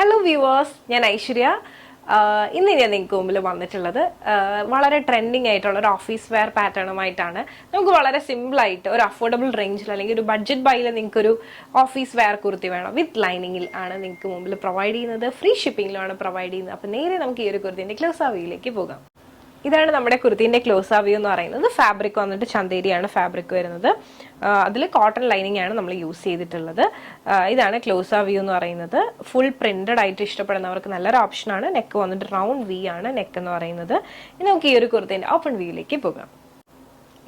Hello viewers ഞാൻ ഐശ്വര്യ. ഇന്ന് ഞാൻ നിങ്ങൾക്ക് മുമ്പിൽ വന്നിട്ടുള്ളത് വളരെ ട്രെൻഡിങ് ആയിട്ടുള്ള ഒരു ഓഫീസ് വെയർ പാറ്റേണുമായിട്ടാണ് നമുക്ക് വളരെ സിമ്പിളായിട്ട് ഒരു അഫോർഡബിൾ റേഞ്ചിൽ അല്ലെങ്കിൽ ഒരു ബഡ്ജറ്റ് ബൈയിൽ നിങ്ങൾക്ക് ഒരു ഓഫീസ് വെയർ കുർത്തി വേണം. വിത്ത് ലൈനിങ്ങിൽ ആണ് നിങ്ങൾക്ക് മുമ്പിൽ പ്രൊവൈഡ് ചെയ്യുന്നത്. ഫ്രീ ഷിപ്പിംഗിലാണ് പ്രൊവൈഡ് ചെയ്യുന്നത്. അപ്പോൾ നേരെ നമുക്ക് ഈ ഒരു കുർത്തിന്റെ ക്ലോസ് ആവിയിലേക്ക് പോകാം. ഇതാണ് നമ്മുടെ കുർത്തിന്റെ ക്ലോസ് വ്യൂ എന്ന് പറയുന്നത്. ഫാബ്രിക് വന്നിട്ട് ചന്തേരിയാണ് ഫാബ്രിക് വരുന്നത്. അതിൽ കോട്ടൺ ലൈനിങ് ആണ് നമ്മൾ യൂസ് ചെയ്തിട്ടുള്ളത്. ഇതാണ് ക്ലോസ് വ്യൂ എന്ന് പറയുന്നത്. ഫുൾ പ്രിന്റഡ് ആയിട്ട് ഇഷ്ടപ്പെടുന്നവർക്ക് നല്ലൊരു ഓപ്ഷനാണ് നെക്ക് വന്നിട്ട് റൗണ്ട് വി ആണ് നെക്ക് എന്ന് പറയുന്നത്. ഇനി നമുക്ക് ഈ ഒരു കുർത്തിന്റെ ഓപ്പൺ വ്യൂയിലേക്ക് പോകാം.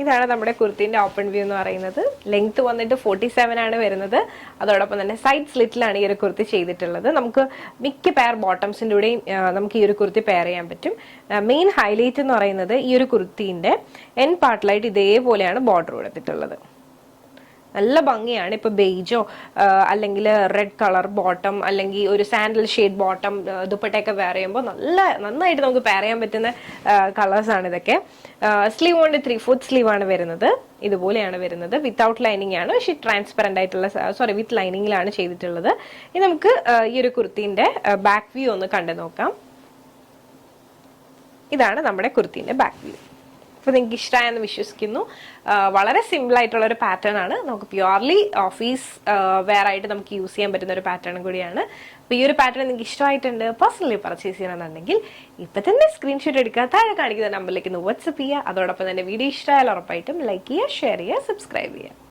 ഇതാണ് നമ്മുടെ കുർത്തിന്റെ ഓപ്പൺ വ്യൂ എന്ന് പറയുന്നത്. ലെങ്ത് വന്നിട്ട് ഫോർട്ടി സെവൻ ആണ് വരുന്നത്. അതോടൊപ്പം തന്നെ സൈഡ് സ്ലിറ്റിലാണ് ഈ ഒരു കുർത്തി ചെയ്തിട്ടുള്ളത്. നമുക്ക് മിക്ക പെയർ ബോട്ടംസിന്റെ കൂടെയും നമുക്ക് ഈ ഒരു കുർത്തി പെയർ ചെയ്യാൻ പറ്റും. മെയിൻ ഹൈലൈറ്റ് എന്ന് പറയുന്നത് ഈ ഒരു കുർത്തിന്റെ എൻ പാർട്ടിലായിട്ട് ഇതേപോലെയാണ് ബോർഡർ കൊടുത്തിട്ടുള്ളത് നല്ല ഭംഗിയാണ്. ഇപ്പൊ ബെയ്ജോ അല്ലെങ്കിൽ റെഡ് കളർ ബോട്ടം അല്ലെങ്കിൽ ഒരു സാൻഡൽ ഷെയ്ഡ് ബോട്ടം ദുപ്പട്ടയൊക്കെ വെയർ ചെയ്യുമ്പോൾ നല്ല നന്നായിട്ട് നമുക്ക് പെയർ ചെയ്യാൻ പറ്റുന്ന കളേഴ്സ് ആണ് ഇതൊക്കെ. സ്ലീവ് കൊണ്ട് ത്രീ ഫോർത്ത് സ്ലീവ് ആണ് വരുന്നത്. ഇതുപോലെയാണ് വരുന്നത്. വിത്തൗട്ട് ലൈനിങ് ആണ്. പക്ഷേ ട്രാൻസ്പെറന്റ് ആയിട്ടുള്ള സോറി വിത്ത് ലൈനിങ്ങിലാണ് ചെയ്തിട്ടുള്ളത്. ഇനി നമുക്ക് ഈ ഒരു കുർത്തീന്റെ ബാക്ക് വ്യൂ ഒന്ന് കണ്ടു നോക്കാം ഇതാണ് നമ്മുടെ കുർത്തീന്റെ ബാക്ക് വ്യൂ അപ്പോൾ നിങ്ങൾക്ക് ഇഷ്ടമായെന്ന് വിശ്വസിക്കുന്നു. വളരെ സിമ്പിൾ ആയിട്ടുള്ള ഒരു പാറ്റേൺ ആണ്. നമുക്ക് പ്യുവർലി ഓഫീസ് വെയർ ആയിട്ട് നമുക്ക് യൂസ് ചെയ്യാൻ പറ്റുന്ന ഒരു പാറ്റേൺ കൂടിയാണ്. അപ്പോൾ ഈ ഒരു പാറ്റേൺ നിങ്ങൾക്ക് ഇഷ്ടമായിട്ടുണ്ട് പേഴ്സണലി പർച്ചേസ് ചെയ്യണമെന്നുണ്ടെങ്കിൽ ഇപ്പം തന്നെ സ്ക്രീൻഷോട്ട് എടുക്കുക താഴെ കാണിക്കുന്ന നമ്പറിലേക്ക് ഒന്ന് വാട്സപ്പ് ചെയ്യുക. അതോടൊപ്പം തന്നെ വീഡിയോ ഇഷ്ടമായാലും ഉറപ്പായിട്ടും ലൈക്ക് ചെയ്യുക ഷെയർ ചെയ്യുക സബ്സ്ക്രൈബ് ചെയ്യുക.